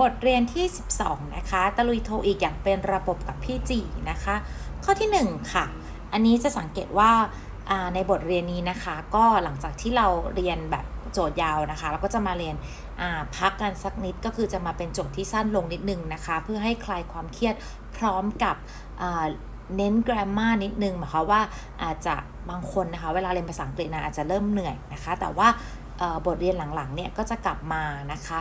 บทเรียนที่ 12 นะคะ ตะลุยโทอีกอย่างเป็นระบบกับพี่จีนะคะ ข้อที่ 1 ค่ะ อันนี้จะสังเกตว่าในบทเรียนนี้นะคะ ก็หลังจากที่เราเรียนแบบโจทย์ยาวนะคะ เราก็จะมาเรียนพักกันสักนิดก็คือจะมาเป็นโจทย์ที่สั้นลงนิดนึงนะคะ เพื่อให้คลายความเครียดพร้อมกับเน้น grammar นิดนึงหมายความว่าอาจจะบางคนนะคะ เวลาเรียนภาษาอังกฤษนะอาจจะเริ่มเหนื่อยนะคะ แต่ว่า บทเรียนหลังๆเนี่ยก็จะกลับมานะคะ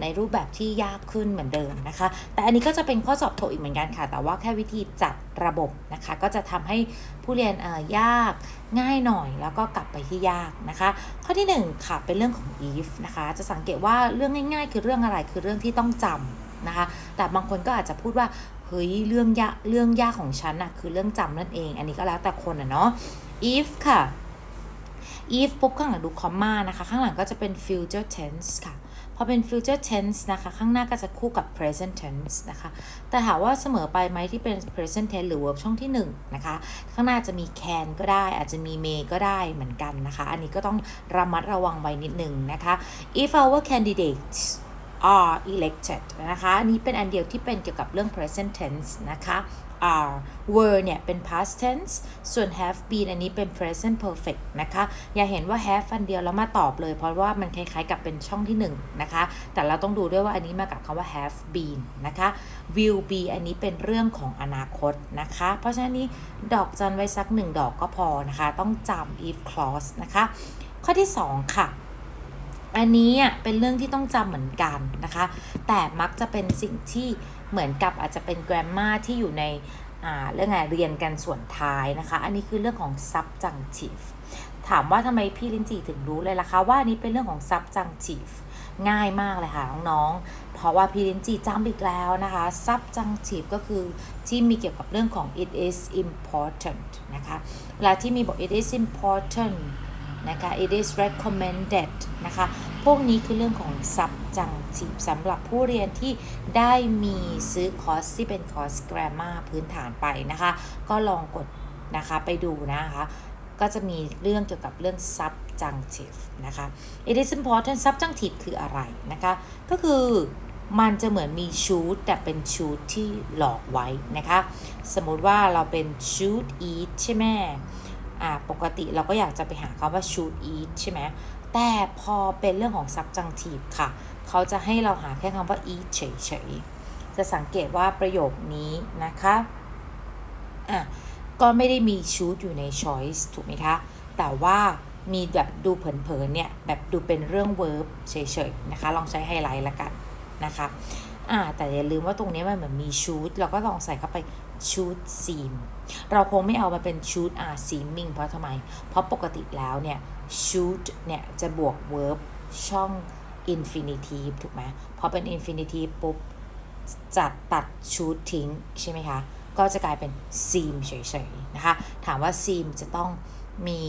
ในรูปแบบที่ยากขึ้นเหมือนเดิมนะคะ แต่อันนี้ก็จะเป็นข้อสอบโทอีกเหมือนกันค่ะ แต่ว่าแค่วิธีจัดระบบนะคะ ก็จะทำให้ผู้เรียนยากง่ายหน่อยแล้วก็กลับไปที่ยากนะคะ ข้อที่ 1 ค่ะเป็นเรื่องของ if นะคะ จะสังเกตว่าเรื่องง่ายๆ คือเรื่องอะไรคือเรื่องที่ต้องจำนะคะ แต่บางคนก็อาจจะพูดว่าเฮ้ยเรื่องยากเรื่องยากของฉันอะคือเรื่องจำนั่นเอง อันนี้ก็แล้วแต่คนอะเนาะ if ค่ะ if ปุ๊บข้างหลังดู comma นะคะ ข้างหลังก็จะเป็น future tense ค่ะพอเป็น future tense นะคะ ข้างหน้าก็จะคู่กับ present tense นะคะ แต่ถามว่าเสมอไปไหมที่เป็น present tense หรือ verb ช่องที่1นะคะ ข้างหน้าจะมี can ก็ได้ อาจจะมี may ก็ได้เหมือนกันนะคะ อันนี้ก็ต้องระมัดระวังไว้นิดนึงนะคะ if our candidates are elected นะคะ อันนี้เป็นอันเดียวที่เป็นเกี่ยวกับเรื่อง present tense นะคะ are were เนี่ยเป็น past tense ส่วน have been อันนี้เป็น present perfect นะคะ อย่าเห็นว่า have อันเดียวแล้วมาตอบเลย เพราะว่ามันคล้ายๆกับเป็นช่องที่1นะคะ แต่เราต้องดูด้วยว่าอันนี้มากับคำว่า have been นะคะ will be อันนี้เป็นเรื่องของอนาคตนะคะ เพราะฉะนั้นนี้ดอกจันไว้สัก 1 ดอกก็พอนะคะ ต้องจำ if clause นะคะ ข้อที่ 2 ค่ะอันนี้เป็นเรื่องที่ต้องจำเหมือนกันนะคะ แต่มักจะเป็นสิ่งที่ เหมือนกับอาจจะเป็น grammar ที่อยู่ในเรื่องไงเรียนกันส่วนท้ายนะคะ อันนี้คือเรื่องของ subjunctive ถามว่าทำไมพี่ลินจีถึงรู้เลยล่ะคะว่าอันนี้เป็นเรื่องของ subjunctive ง่ายมากเลยค่ะน้องๆ เพราะว่าพี่ลินจีจำอีกแล้วนะคะ subjunctive ก็คือที่มีเกี่ยวกับเรื่องของ it is important นะคะ เวลาที่มีบอก it is important นะคะ it is recommended นะคะ พวกนี้คือเรื่องของ subjunctive สำหรับผู้เรียนที่ได้มีซื้อคอร์สที่เป็นคอร์ส grammar พื้นฐานไปนะคะ ก็ลองกดนะคะไปดูนะคะ ก็จะมีเรื่องเกี่ยวกับเรื่อง subjunctive นะคะ it is important subjunctive คืออะไรนะคะ ก็คือมันจะเหมือนมี should แต่เป็น should ที่หลอกไว้นะคะ สมมติว่าเราเป็น should eat ใช่ไหม อ่าปกติเราก็อยากจะไปหาคำว่า should eat ใช่ไหมแต่พอเป็นเรื่องของ subjunctive ค่ะ เขาจะให้เราหาแค่คำว่า eat เฉยๆ จะสังเกตว่าประโยคนี้นะคะอะก็ไม่ได้มี should อยู่ใน choice ถูกไหมคะ แต่ว่ามีแบบดูเผินๆเนี่ย แบบดูเป็นเรื่อง verb เฉยๆ นะคะ ลองใช้ไฮไลท์ละกันนะคะอ่าแต่อย่าลืมว่าตรงนี้มันเหมือนมี should เราก็ลองใส่เข้าไป should seem เราคงไม่เอามาเป็น should are seeming เพราะทำไม เพราะปกติแล้วเนี่ย shoot เนี่ยจะบวก verb ช่อง infinitive ถูกไหมพอเป็น infinitive ปุ๊บจัดตัด shoot ทิ้งใช่ไหมคะ ก็จะกลายเป็น seem เฉยๆนะคะ ถามว่า seem จะต้องมี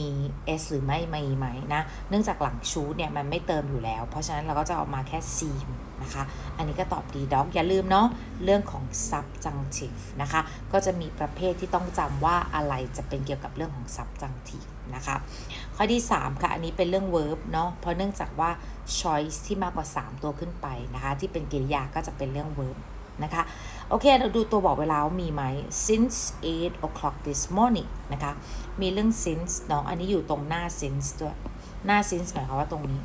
s หรือไม่ไม่ไหมนะ เนื่องจากหลัง shoot เนี่ยมันไม่เติมอยู่แล้ว เพราะฉะนั้นเราก็จะเอามาแค่ seem นะคะ อันนี้ก็ตอบดีด็อกอย่าลืมเนาะเรื่องของ subjunctive นะคะ ก็จะมีประเภทที่ต้องจำว่าอะไรจะเป็นเกี่ยวกับเรื่องของ subjunctive นะคะ ข้อที่ 3 ค่ะ อันนี้เป็นเรื่อง verb เนาะเพราะเนื่องจากว่า choice ที่มากกว่า 3 ตัวขึ้นไปนะคะ ที่เป็นกริยาก็จะเป็นเรื่อง verb นะคะ โอเค เราดูตัวบอกเวลามีไหม since 8 o'clock this morning นะคะ มีเรื่อง since เนาะอันนี้อยู่ตรงหน้า since ด้วย หน้า since หมายความว่าตรงนี้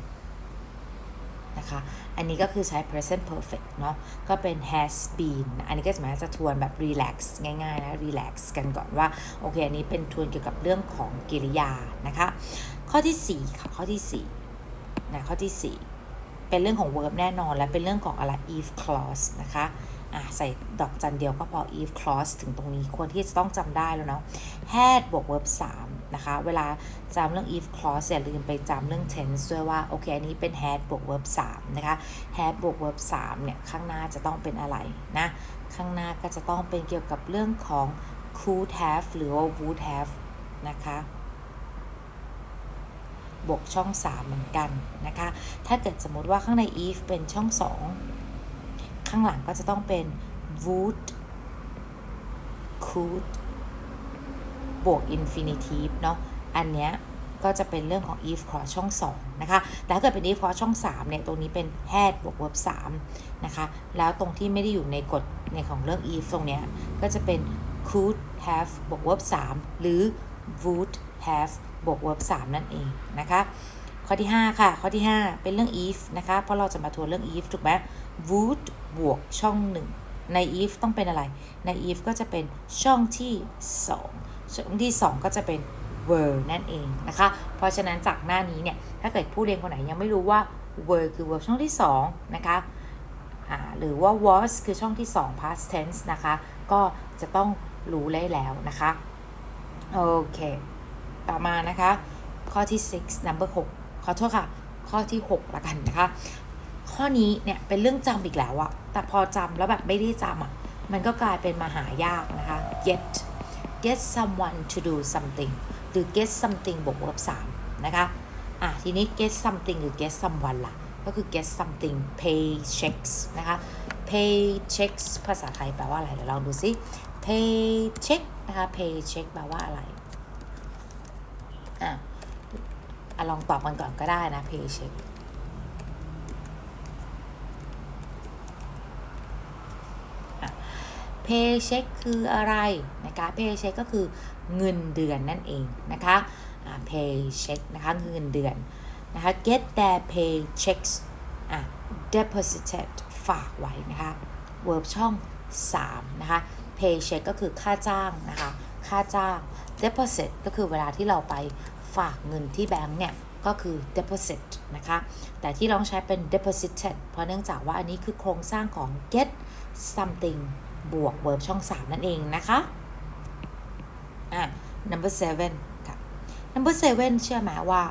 นะคะ อันนี้ก็คือใช้ present perfect เนาะก็เป็น has been อันนี้ก็หมายจะทวนแบบ relax ง่ายๆนะ relax กันก่อนว่า โอเค อันนี้เป็นทวนเกี่ยวกับเรื่องของกริยานะคะ ข้อที่4ค่ะข้อที่4นะข้อที่ 4 เป็นเรื่องของ verb แน่นอน และเป็นเรื่องของอะไร if clause นะคะอะใส่ดอกจันเดียวก็พอ if clause ถึงตรงนี้ควรที่จะต้องจำได้แล้วเนาะ had บวก verb 3 นะคะ เวลาจำเรื่อง if clause อย่าลืมไปจำเรื่อง tense ด้วยว่า โอเค อันนี้เป็น had บวก verb 3 นะคะ had บวก verb 3 เนี่ย ข้างหน้าจะต้องเป็นอะไรนะ ข้างหน้าก็จะต้องเป็นเกี่ยวกับเรื่องของ could have หรือว่า would have นะคะบวกช่อง 3 เหมือนกันนะคะ ถ้าเกิดสมมติว่าข้างใน if เป็นช่อง 2 ข้างหลังก็จะต้องเป็น would could บวก infinitive เนาะอันเนี้ยก็จะเป็นเรื่องของ if cross ช่อง 2 นะคะ แต่ถ้าเกิดเป็น if cross ช่อง 3 เนี่ย ตรงนี้เป็น had บวก verb 3 นะคะ แล้วตรงที่ไม่ได้อยู่ในกฎในของเรื่อง if ตรงเนี้ย ก็จะเป็น could have บวก verb 3 หรือ would have บวก verb 3 นั่นเองนะคะ ข้อที่ 5 ค่ะ ข้อที่ 5 เป็นเรื่อง if นะคะ เพราะเราจะมาทวนเรื่อง if ถูกไหม would บวกช่อง 1 ใน if ต้องเป็นอะไร ใน if ก็จะเป็นช่องที่ 2 ช่องที่ 2 ก็จะเป็น were นั่นเองนะคะ เพราะฉะนั้นจากหน้านี้เนี่ย ถ้าเกิดผู้เรียนคนไหนยังไม่รู้ว่า were คือ verb ช่องที่ 2 นะคะหรือว่า was คือช่องที่ 2 past tense นะคะ ก็จะต้องรู้ได้แล้วนะคะ โอเค ต่อมานะคะ ข้อที่ 6 number 6 ขอโทษค่ะ ข้อที่ 6 ละกันนะคะ ข้อนี้เนี่ยเป็นเรื่องจำอีกแล้วอะแต่พอจำแล้วแบบไม่ได้จำอะมันก็กลายเป็นมหายากนะคะ get get someone to do something หรือ get something บวก verb 3นะคะ อะ ทีนี้ get something หรือ get someone ล่ะ ก็คือ get something pay checks นะคะ pay checks ภาษาไทยแปลว่าอะไร เดี๋ยวลองดูซิ pay check นะคะ pay check แปลว่าอะไร อะอะลองตอบกันก่อนก็ได้นะ pay check paycheck คืออะไรนะคะ paycheck ก็คือเงินเดือนนั่นเองนะคะอ่า paycheck นะคะเงินเดือนนะคะ get their paychecks อะ deposited ฝากไว้นะคะ verb ช่อง 3 นะคะ paycheck ก็คือค่าจ้างนะคะ ค่าจ้าง deposit ก็คือเวลาที่เราไปฝากเงินที่แบงก์เนี่ยก็คือ deposit นะคะ แต่ที่เราต้องใช้เป็น deposited เพราะเนื่องจากว่าอันนี้คือโครงสร้างของ get something บวก verb ช่อง 3 นั่นเองนะคะอะ number seven ค่ะ number seven เชื่อไหมว่า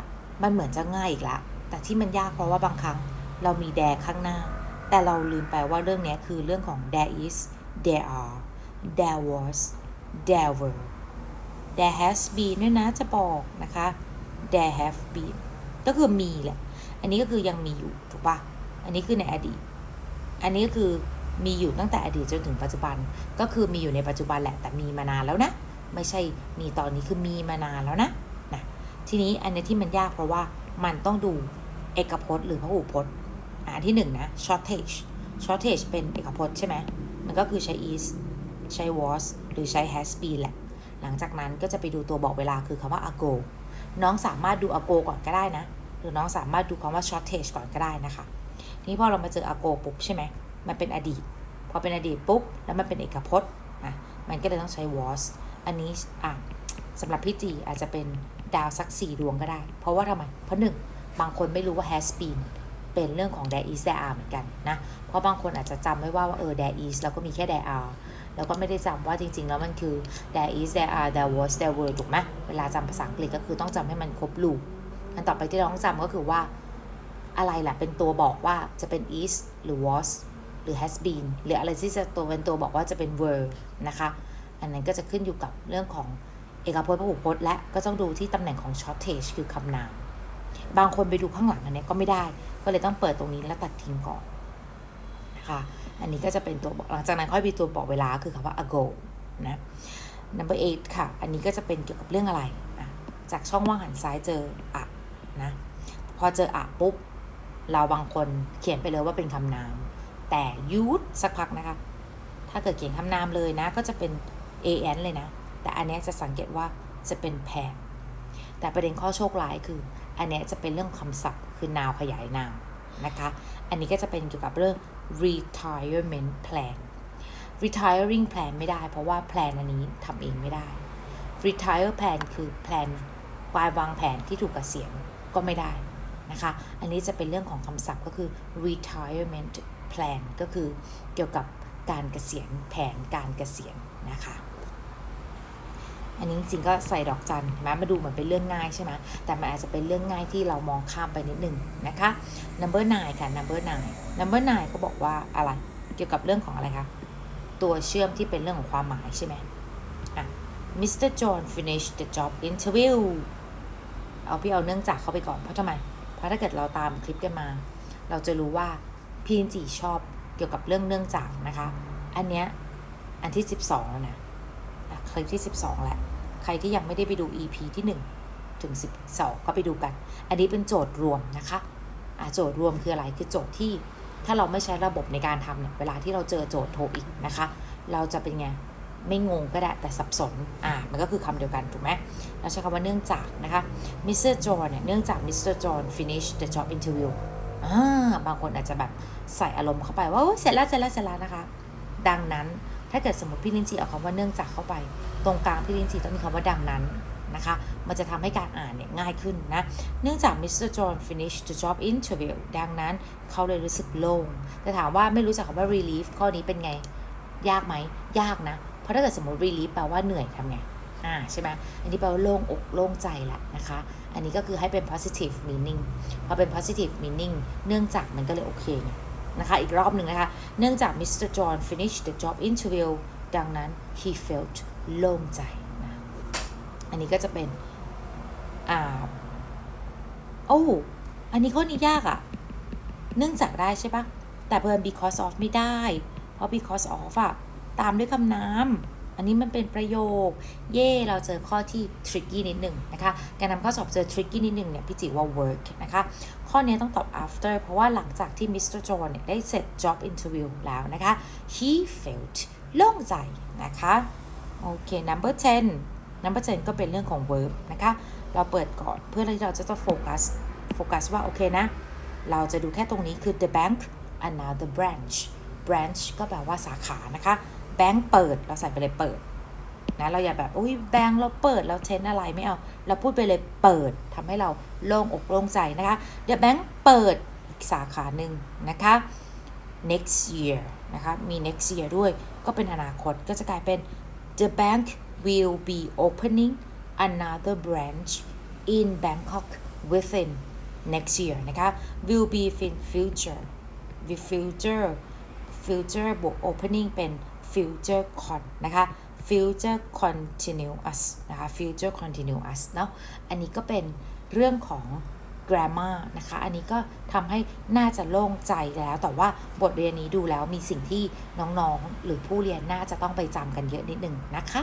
มันเหมือนจะง่ายอีกละ แต่ที่มันยากเพราะว่าบางครั้งเรามี there ข้างหน้า แต่เราลืมไปว่าเรื่องนี้คือเรื่องของ there is there are there was there were there has been ด้วยนะจะบอกนะคะ there have been ก็คือมีแหละ อันนี้ก็คือยังมีอยู่ ถูกปะอันนี้คือในอดีต อันนี้ก็คือ มีอยู่ตั้งแต่อดีตจนถึงปัจจุบัน ก็คือมีอยู่ในปัจจุบันแหละแต่มีมานานแล้วนะ ไม่ใช่มีตอนนี้คือมีมานานแล้วนะนะทีนี้อันนี้ที่มันยากเพราะว่ามันต้องดูเอกพจน์หรือพหูพจน์อันที่หนึ่งนะ shortage shortage เป็นเอกพจน์ใช่ไหมมันก็คือใช้ is ใช้ was หรือใช้ has been แหละ หลังจากนั้นก็จะไปดูตัวบอกเวลาคือคำว่า ago น้องสามารถดู ago ก่อนก็ได้นะ หรือน้องสามารถดูคำว่า shortage ก่อนก็ได้นะคะ ทีนี้พอเรามาเจอ ago ปุ๊บใช่ไหม มันเป็นอดีต พอเป็นอดีตปุ๊บ แล้วมันเป็นเอกพจน์อะมันก็เลยต้องใช้ was อันนี้อะสำหรับพี่จีอาจจะเป็นดาวสักสี่ดวงก็ได้ เพราะว่าทำไม เพราะหนึ่งบางคนไม่รู้ว่า has been เป็นเรื่องของ there is there are เหมือนกันนะ เพราะบางคนอาจจะจำไม่ว่าว่าเออ there is แล้วก็มีแค่ there are แล้วก็ไม่ได้จำว่าจริง ๆ แล้วมันคือ there is there are there was there were ถูกไหมเวลาจำภาษาอังกฤษก็คือต้องจำให้มันครบลูปอันต่อไปที่เราต้องจำก็คือว่า อะไรล่ะเป็นตัวบอกว่าจะเป็น is หรือ was หรือ has been หรืออะไรที่จะตัวเป็นตัวบอกว่าจะเป็น were นะคะ อันนั้นก็จะขึ้นอยู่กับเรื่องของเอกพจน์พหูพจน์ และก็ต้องดูที่ตำแหน่งของ shortage คือคำนาม บางคนไปดูข้างหลังอันนี้ก็ไม่ได้ ก็เลยต้องเปิดตรงนี้แล้วตัดทิ้งก่อนนะคะ อันนี้ก็จะเป็นตัวบอกหลังจากนั้นค่อยมีตัวบอกเวลาคือคำว่า ago นะ number eight ค่ะ อันนี้ก็จะเป็นเกี่ยวกับเรื่องอะไรอะจากช่องว่างหันซ้ายเจออะนะ พอเจออะปุ๊บ เราบางคนเขียนไปเลยว่าเป็นคำนาม แต่ยูดสักพักนะคะ ถ้าเกิดเขียนคำนามเลยนะ ก็จะเป็น an เลยนะ แต่อันนี้จะสังเกตว่าจะเป็นแพนแต่ประเด็นข้อโชคร้ายคือ อันนี้จะเป็นเรื่องคำศัพท์ คือนาวขยายนามนะคะ อันนี้ก็จะเป็นเกี่ยวกับเรื่อง retirement plan retiring plan ไม่ได้ เพราะว่า plan อันนี้ทำเองไม่ได้ retire plan คือ plan การวางแผนที่ถูกเกษียณก็ไม่ได้นะคะ อันนี้จะเป็นเรื่องของคำศัพท์ก็คือ retirement plan ก็คือเกี่ยวกับการเกษียณแผนการเกษียณนะคะ อันนี้จริงก็ใส่ดอกจันแม้มาดูเหมือนเป็นเรื่องง่ายใช่ไหมแต่มันอาจจะเป็นเรื่องง่ายที่เรามองข้ามไปนิดหนึ่งนะคะ number nine ค่ะ number nine number nine ก็บอกว่าอะไรเกี่ยวกับเรื่องของอะไรคะตัวเชื่อมที่เป็นเรื่องของความหมายใช่ไหมอะ Mr. John finished the job interview เอาพี่เอาเนื่องจากเข้าไปก่อนเพราะทำไม เพราะถ้าเกิดเราตามคลิปกันมา เราจะรู้ว่า พี่จินจีชอบเกี่ยวกับเรื่องเนื่องจากนะคะ อันเนี้ยอันที่ 12 แล้วนะคลิปที่ 12แหละ ใครที่ยังไม่ได้ไปดู EP ที่ 1 ถึง 12 ก็ไปดูกัน อันนี้เป็นโจทย์รวมนะคะะโจทย์รวมคืออะไร คือโจทย์ที่ถ้าเราไม่ใช้ระบบในการทำเนี่ย เวลาที่เราเจอโจทย์โทรอีกนะคะ เราจะเป็นไง ไม่งงก็ได้ แต่สับสน อ่า มันก็คือคำเดียวกัน ถูกไหมเราใช้คำว่าเนื่องจากนะคะ มิสเตอร์จอห์นเนี่ย เนื่องจากมิสเตอร์จอห์น finish the job interview อ่าบางคนอาจจะแบบใส่อารมณ์เข้าไปว่าเสร็จแล้วเสร็จแล้วเสร็จแล้วนะคะ ดังนั้นถ้าเกิดสมมติพี่ลินจีเอาคำว่าเนื่องจากเข้าไป ตรงกลางพี่ลินจีต้องมีคำว่าดังนั้นนะคะ มันจะทำให้การอ่านเนี่ยง่ายขึ้นนะ เนื่องจากมิสเตอร์จอห์น finish the job interview ดังนั้นเขาเลยรู้สึกโล่ง แต่ถามว่าไม่รู้จักคำว่า relief ข้อนี้เป็นไง ยากไหม ยากนะ เพราะถ้าเกิดสมมติ relief แปลว่าเหนื่อยทำไง อ่าใช่ไหมอันนี้แปลว่าโล่งอกโล่งใจแหละนะคะ อันนี้ก็คือให้เป็น positive meaning พอเป็น positive meaning เนื่องจากมันก็เลยโอเคไงนะคะ อีกรอบหนึ่งนะคะ เนื่องจาก Mr. John finished the job interview ดังนั้น he felt โล่งใจนะอันนี้ก็จะเป็น อ่า โอ้ อันนี้ข้อนี้ยากอะเนื่องจากได้ใช่ปะแต่เพิ่ม because of ไม่ได้ เพราะ because of อะตามด้วยคำนาม อันนี้มันเป็นประโยค เย่เราเจอข้อที่ tricky นิดหนึ่งนะคะการนำข้อสอบเจอ tricky นิดหนึ่งเนี่ยพี่จิว่า work นะคะข้อนี้ต้องตอบ after เพราะว่าหลังจากที่ Mr. John เนี่ยได้เสร็จ job interview แล้วนะคะ he felt โล่งใจนะคะโอเค number 10 number 10 ก็เป็นเรื่องของ verb นะคะเราเปิดก่อนเพื่อที่เราจะต้องโฟกัสโฟกัสว่าโอเคนะ เราจะดูแค่ตรงนี้คือ the bank another branch branch ก็แปลว่าสาขานะคะ แบงค์เปิด เราใส่ไปเลยเปิดนะเราอย่าแบบอุ้ยแบงค์เราเปิดเราเทนอะไรไม่เอา เราพูดไปเลยเปิดทำให้เราโล่งอกโล่งใจนะคะ the bank เปิดอีกสาขาหนึ่งนะคะ next year นะคะมี next year ด้วยก็เป็นอนาคตก็จะกลายเป็น the bank will be opening another branch in Bangkok within next year นะคะ will be in future with future future บวก opening เป็น future con นะคะ future continuous นะคะ future continuous เนาะอันนี้ก็เป็นเรื่องของ grammar นะคะ อันนี้ก็ทำให้น่าจะโล่งใจแล้ว แต่ว่าบทเรียนนี้ดูแล้วมีสิ่งที่น้องๆ หรือผู้เรียนน่าจะต้องไปจำกันเยอะนิดนึงนะคะ